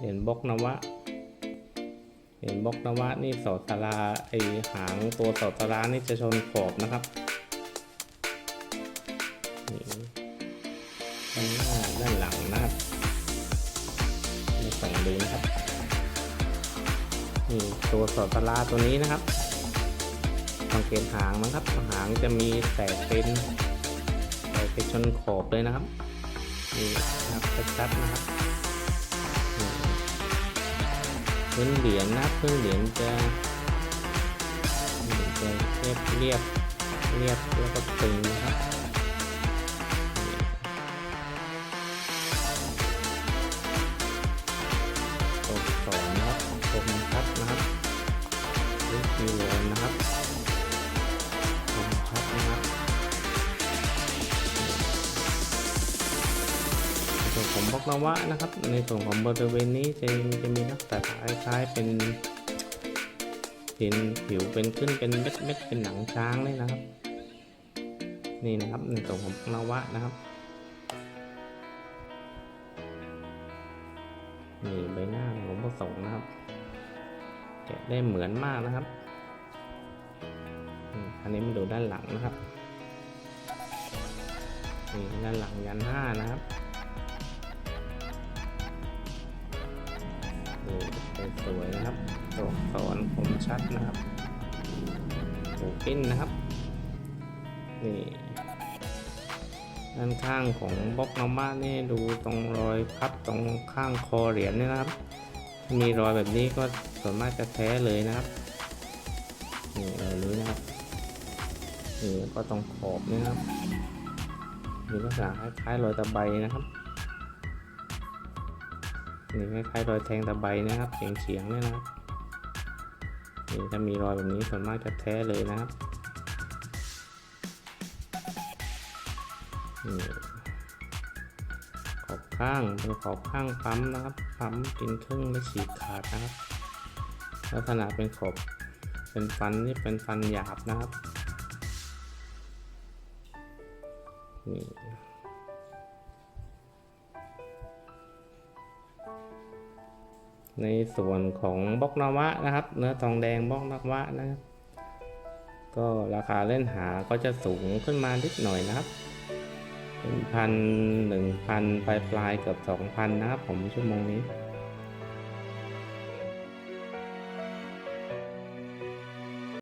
เหรียญบกนวะ เหรียญบกนวะนี่สอดตาราไอหางตัวสอดตารานี่จะชนขอบนะครับนี่ด้านหน้าด้านหลังนะครับมาส่องดูนะครับนี่ตัวสอดตาราตัวนี้นะครับสังเกตหางนะครับ หางจะมีแตกเป็นแตกเป็นชนขอบเลยนะครับนี่นะครับชัดๆนะครับ พื้นเหรียญนะพื้นเหรียญจะจะเรียบเรียบเรียบแล้วก็ตึงนะครับ วนของบล็อกนวะนะครับ ในส่วนของบริเวณนี้จะจะมีลักษณะคล้ายๆเป็นเป็นผิวเป็นขึ้นเป็นเม็ดเม็ดๆเป็นหนังช้างเลยนะครับ นี่นะครับในส่วนของบล็อกนวะนะครับนี่ใบหน้าของหลงพ่อสงฆ์นะครับ แกะได้เหมือนมากนะครับ อันนี้มาดูด้านหลังนะครับนี่ด้านหลังยันห้านะครับ สวยนะครับตัวอักษรผมชัดนะครับหูปิ้นนะครับนี่ด้านข้างของบล็อกมาม่านี่ดูตรงรอยพับตรงข้างคอเหรียญเนี่ยนะครับ มีรอยแบบนี้ก็ส่วนมากจะแท้เลยนะครับนี่รอยนี้นะครับนี่ก็ตรงขอบนี่นะครับมีลักษณะคล้ายๆรอยตะไบนะครับ นี่คล้ายๆรอยแทงตะไบนะครับเฉียงๆเนี่ยนะครับนี่ถ้ามีรอยแบบนี้ส่วนมากจะแท้เลยนะครับนี่ขอบข้างเป็นขอบข้างปั๊มนะครับปั๊มกินครึ่งไม่ฉีกขาดนะครับ ลักษณะเป็นขอบเป็นฟันนี่เป็นฟันหยาบนะครับนี่ ในส่วนของบล็อกนวะนะครับ เนื้อทองแดงบล็อกนวะนะครับ ก็ราคาเล่นหาก็จะสูงขึ้นมานิดหน่อยนะครับเป็นพันหนึ่งพันปลายปลายๆเกือบสองพันนะครับผมชั่วโมงนี้